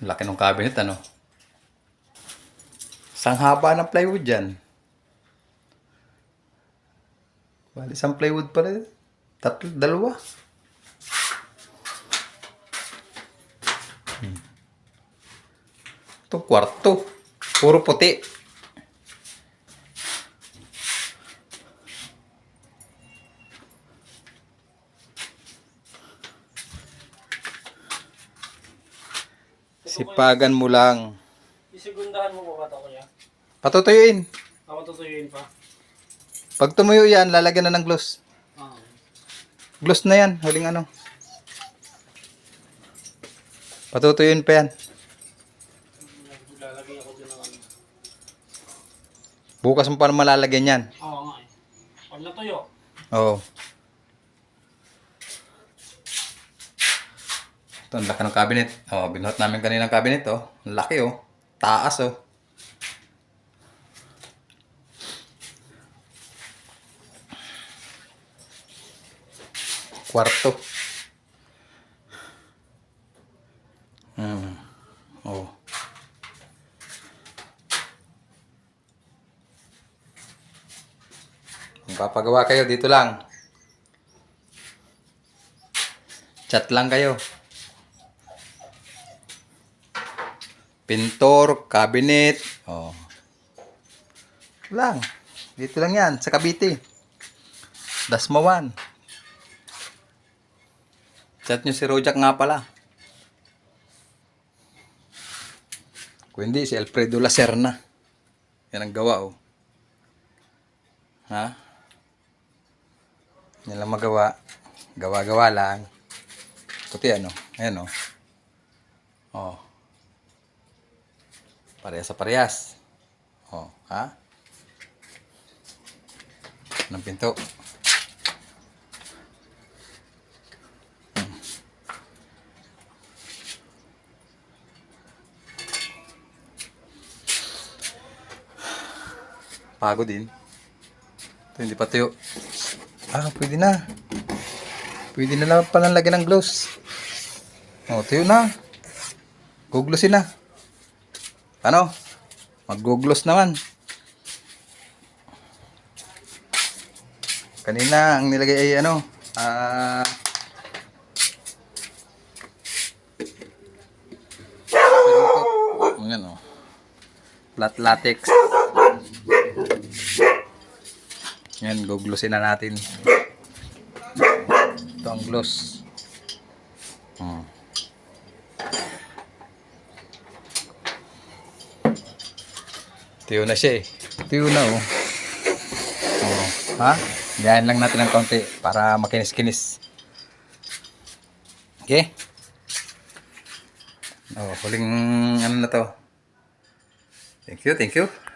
Laki ng cabinet, ano? Sang haba ng plywood yan. Bali, isang plywood pala. Tatlo, dalawa. Hmm. Ito, kwarto. Puro puti. Sipagan mo lang. Isigundahan mo po ba ito kuya? Patutuyuin. Ako tutuyuin pa. Pag tumuyo yan, lalagyan na ng gloss. Ah. Gloss na yan, huling ano. Patutuyuin pa yan. Ako ng ano. Bukas mo pa malalagyan yan. Oo nga eh. Pag natuyo. Oo. Ito, ang laki ng cabinet. Oh, binuhat namin kanina ng cabinet, oh. Ang laki, oh. Taas, oh. Kwarto. Hmm. Oh. Kung papagawa kayo, dito lang. Chat lang kayo. Pintor, cabinet. Oh. Lang. Dito lang yan, sa Cavite. Dasmawan. Chat nyo si Rojak nga pala. Kung si Alfredo Lacerna. Yan ang gawa, oh. Ha? Yan lang magawa. Gawa-gawa lang. Puti ano? Ayan, oh. Oh. Parehas sa parehas. Oh, ha? Ng pinto. Pagod din. Ito hindi pa. Ah, pwede na. Pwede na lang palang lagyan ng gloves. Oh, tuyo na. Guglosin na. Ano? Mag-gloss naman. Kanina ang nilagay ay ano, ah Ayan oh. Flat latex. Yan, guglosin na natin. Ito gloss. Tiyo na siya eh. Tiyo na oh. Oh. Ha? Gayan lang natin ng konti para makinis-kinis. Okay? Oh, huling ano na to. Thank you, thank you.